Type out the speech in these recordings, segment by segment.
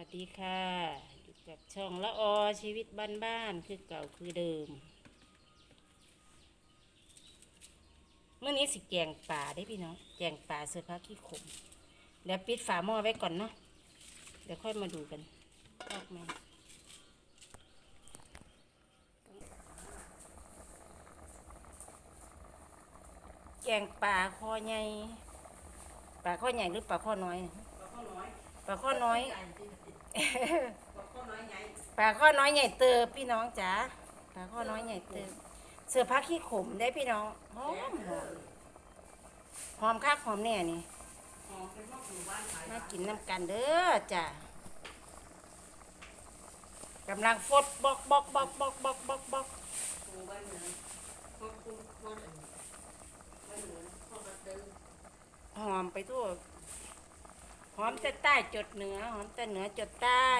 วัสดีค่ะอยู่กับช่องละออชีวิตบ้านๆคือเก่าคือเดิมเมื่อนี้สิแกงป่าได้พี่น้องแกงป่าเสื้อผ้าขี้ขมเดี๋ยวปิดฝาหม้อไว้ก่อนเนาะเดี๋ยวค่อยมาดูกันออกมาแกงป่าคอใหญ่ป่าข้อใหญ่หรือป่าข้อน้อยป่าข้อน้อย ปลาข้อน้อยใหญ่เติบพี่น้องจ๋าปลาข้อน้อยใหญ่เติบเสือพักขี้ขมได้พี่น้องหอมหอมหอมคักหอมแน่นี่น่ากินน้ำกันเด้อจ้ะกำลังฟดบอกบอกบอกบอกบอกบอกบอกหอมไปทั่ว หอมแต่ใต้จดเหนือหอมแต่เหนือจดใต้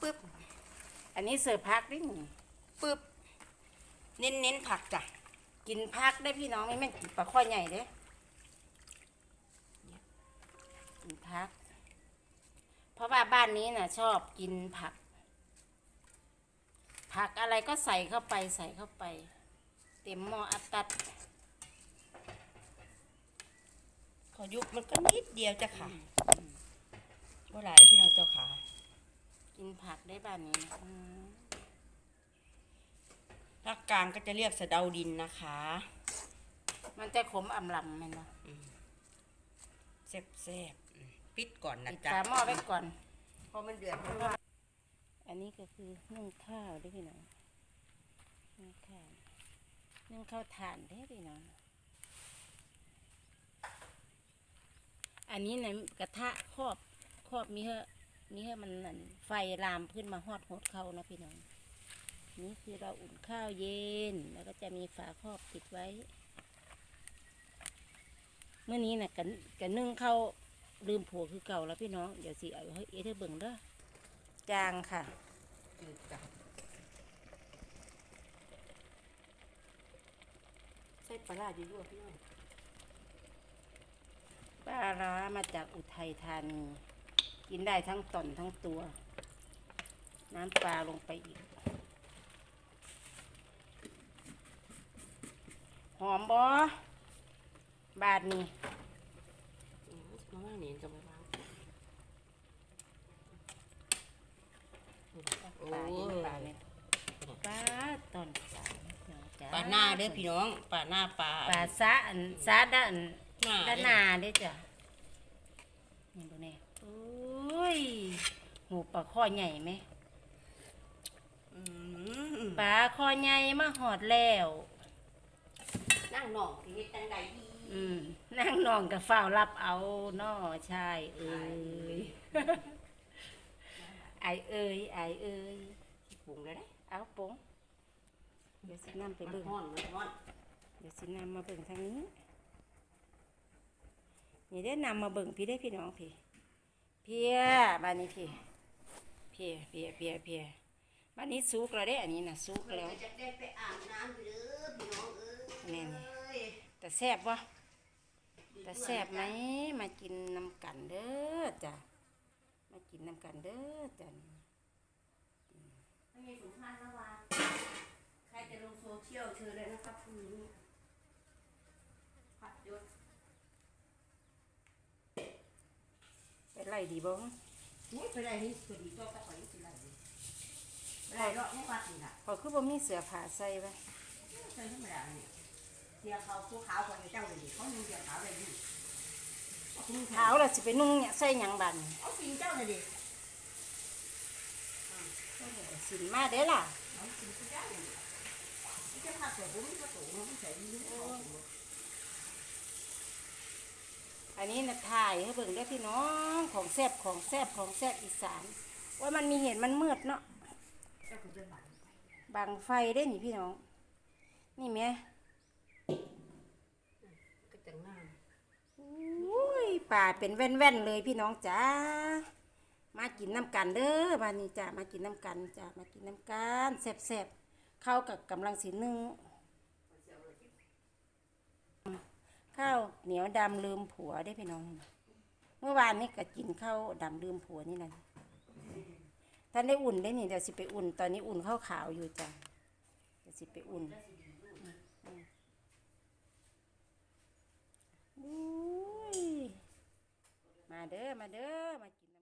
ปึ๊บอันนี้เสิร์ฟพักด้วยหนึ่งปึ๊บเน้นเน้นผักจ้ะกินพักได้พี่น้องไม่แม่กินปลาข้อใหญ่เด้เนี่ยกินพัก เพราะว่าบ้านนี้น่ะ ชอบกินผัก ผักอะไรก็ใส่เข้าไปใส่เข้าไป เต็มหม้ออัดตัด ขอยุบมันก็นิดเดียวจ้ะค่ะว่าหลายพี่น้องเจ้าค่ะ กินผักได้บ้านนี้นะอืมภาคกลางก็จะเรียกสะเดาดินนะคะ มันจะขมอำลำไหมเนาะแซ่บๆอืมปิดก่อนนะปิดจ๊ะฝาหม้อไว้ก่อนพอมันเดือดมันก็อั นนี้ก็คือนึ่งข้าวได้พี่น้องนึ่งข้าวนึ่งข้าวถ่านได้พี่น้องอันนี้นะกระทะครอบครอบมีเหอะมีเหอะมันนั่นไฟลามขึ้นมาฮอดหดเขานะพี่น้องนี่คือเราอุ่นข้าวเย็น แล้วก็จะมีฝาครอบปิดไว้ เมื่อนี้นะกันกันนึ่งข้าวลืมผัวคือเก่าแล้วพี่น้อง เดี๋ยวสิเอาให้เอเธอเบิ่งเด้อ จางค่ะจืดจ้ะใส่ปลาร้าอยู่ด้วยพี่น้องปลาร้ามาจากอุทัยธานีกินได้ทั้งต่อนทั้งตัว น้ำปลาลงไปอีก หอมบอบาดนี้อืมมาว่านี่จะมาล้าง ปลาเห็นปลาเนี่ยปลาตอนปลาจ้ปลาหน้าเด้อพี่น้องปลาหน้าปลาปลาซาอันซาด้านหน้าด้านหน้าเด้อจ้ะนี่ดูเนี่ยโอ้ยหูปลาข้อใหญ่ไหมอืมปลาคอใหญ่มาหอดแล้วนั่งหน่องที่เฮ็ดจังใดดีอืมนั่งนองกับเฝ้าวรับเอาน้อใช่เอ้ย ไอเอ้ยไอเอ้ยปรุงเลยนะเอาปงเดี๋ยวสินำไปมันเบิ่งฮ้อนมันฮ้อนเดี๋ยวสินำมาเบิ่งทางนี้นี่ได้นำมาเบิ่งพี่ได้พี่น้องพี่เพียบ้านนี้พี่เพียเพียเพียเพียบ้านนี้สุกแล้วได้อันนี้นะสุกแล้วจะได้ไปอาบน้ำอยู่เด้อพี่น้องเอ้ยนี่นี่แต่แซ่บวะแต่แซ่บไหมมากินน้ำกันเด้อจ้ะ มากินน้ำกันเด้อจ้ะไม่มีสงครามระหว่างใครจะลงโซเชียลเชิญเลยนะครับพรุ่งนี้ผัดยศไปไล่ดีบ้งนี่ไปไหนนี่สวัสดีก็ไปนี่ไปไหนไปไหนเนาะไม่วัดนี่ล่ะพอคือบ่มีเสือผ้าใส่ไว้ใช่ธรรมดาเนี่ยเสียเขาผู้ขาวคนเจ้าเลยดิเขามีเสียขาวเลยดิ เอาคุณเท้าเราสิไปนุ่งเนี่ยใส่หยังบันเอาสิงเจ้าเลยดิสินมาเด้ล่ะอันใส่ดีโอ้อันนี้นะถ่ายให้เบิ่งได้พี่น้องของแซ่บของแซ่บของแซ่บอีสานว่ามันมีเห็นมันมืดเนาะบางไฟได้อนี่พี่น้อง นี่แม่ก็จังงา อุ้ยป่าเป็นแว่นๆเลยพี่น้องจ้ามากินน้ำกันเด้อบ้านนี้จ้ามากินน้ำกันจ้ามากินน้ำกันแซ่บๆเข้ากับกำลังสีนึ่งข้าวเหนียวดำลืมผัวได้พี่น้อง เมื่อวานนี้ก็กินข้าวดำลืมผัวนี่แหละท่านได้อุ่นได้นี่เดี๋ยวสิไปอุ่น ตอนนี้อุ่นข้าวขาวอยู่จ้ะเดี๋ยวสิไปอุ่นาเด้อมาเด้อมากิน